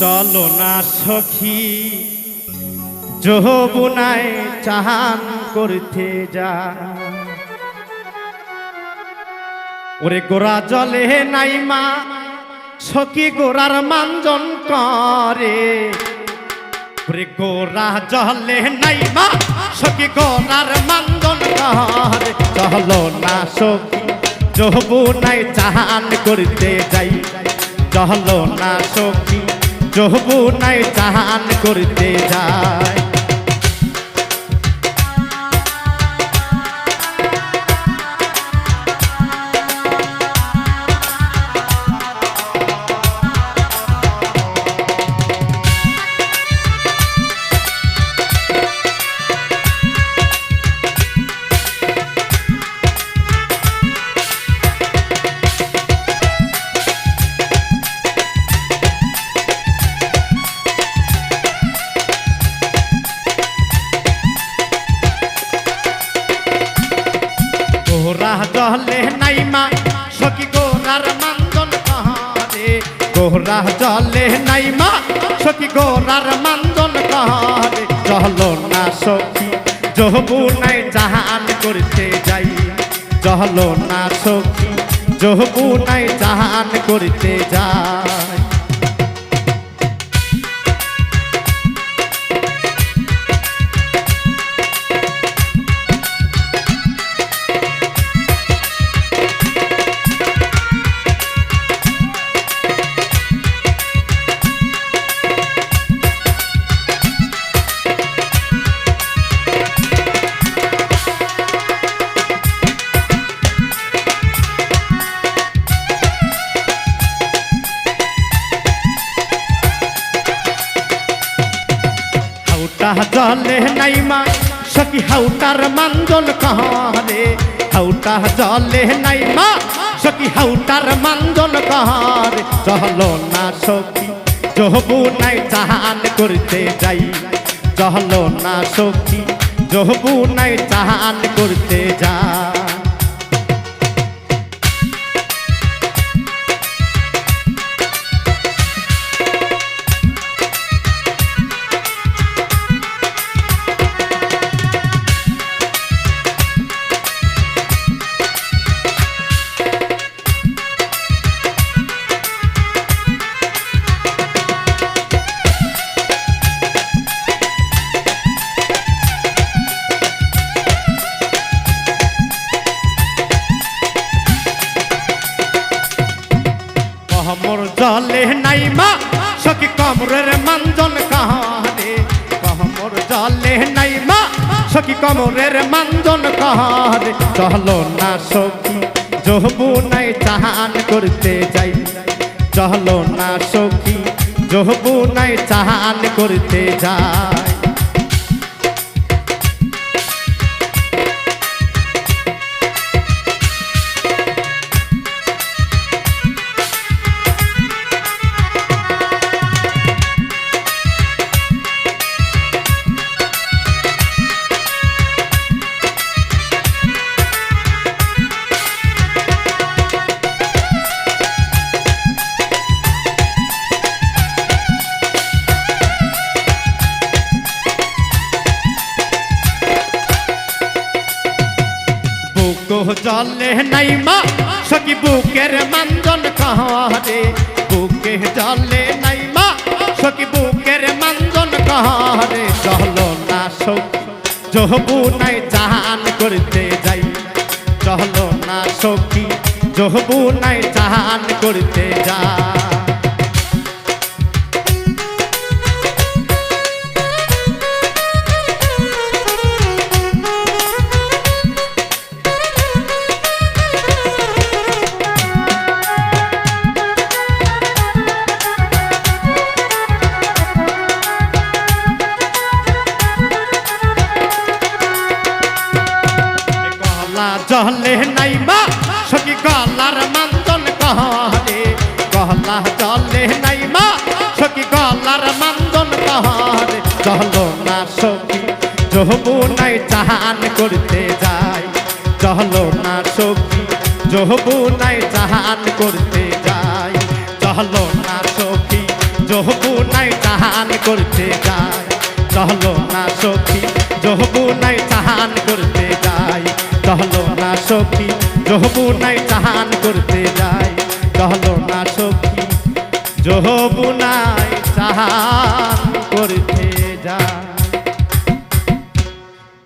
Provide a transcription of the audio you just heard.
চলো না সখী যৌবনায় চাহান করতে যা। ওরে গোরা জলে নাই মা, সখী গোরার মানজন করে। ওরে গোরা জলে নাই মা, সখী গোরার মানজন করে। চলো না সখী যৌবনায় চাহান করতে যাই। চলো না সখী যৌবনায় চাহান করতে যায়। জলে নাইমা, সখী গোরার মান্দন কহারে? গোরা জলে নাইমা, সখী গোরার মান্দন কহারে? চলো না সখী জহবু নাই জাহান করতে যাই। চলো না সখী জহবু নাই জাহান করতে যাই। হাউটা জলে নাই মা সখী হাউটার মান্দন কাহারে হাউটা জলে নাই মা সখী হাউটার মান্দন কাহারে চহল না সখী জহবু নাই চাহান করতে যাই চহল না সখী জহবু নাই চাহান করতে যাই সখী কমরের মানজন কাহারে। চলো না সখী নাই চাহান করতে যাই। চলো না সখী নাই চাহান করতে যাই। বুক জলে নাই মা সখী বুকের মানজন কাহারে বুকে জলে নাই মা সখী বুকের মানজন কাহারে চলো না সখী জহবু নাই চাহান করতে যাই চলো না সখী জহবু নাই চাহান করতে যাই জলে নাই মা সখী গলার মান্দন কহরে গলা জলে নাই মা সখী গলার মান্দন কহরে চলো না সখী জহবু নাই চাহান করতে যাই চলো না সখী জহবু নাই চাহান করতে যাই চলো না সখী জহবু করতে যাই চলো না সখী জহবু নাই চাহান করতে যাই চলো না সখী জহবু নাই চাহান করতে যায়। চলো না সখী জহবু নাই চাহান করতে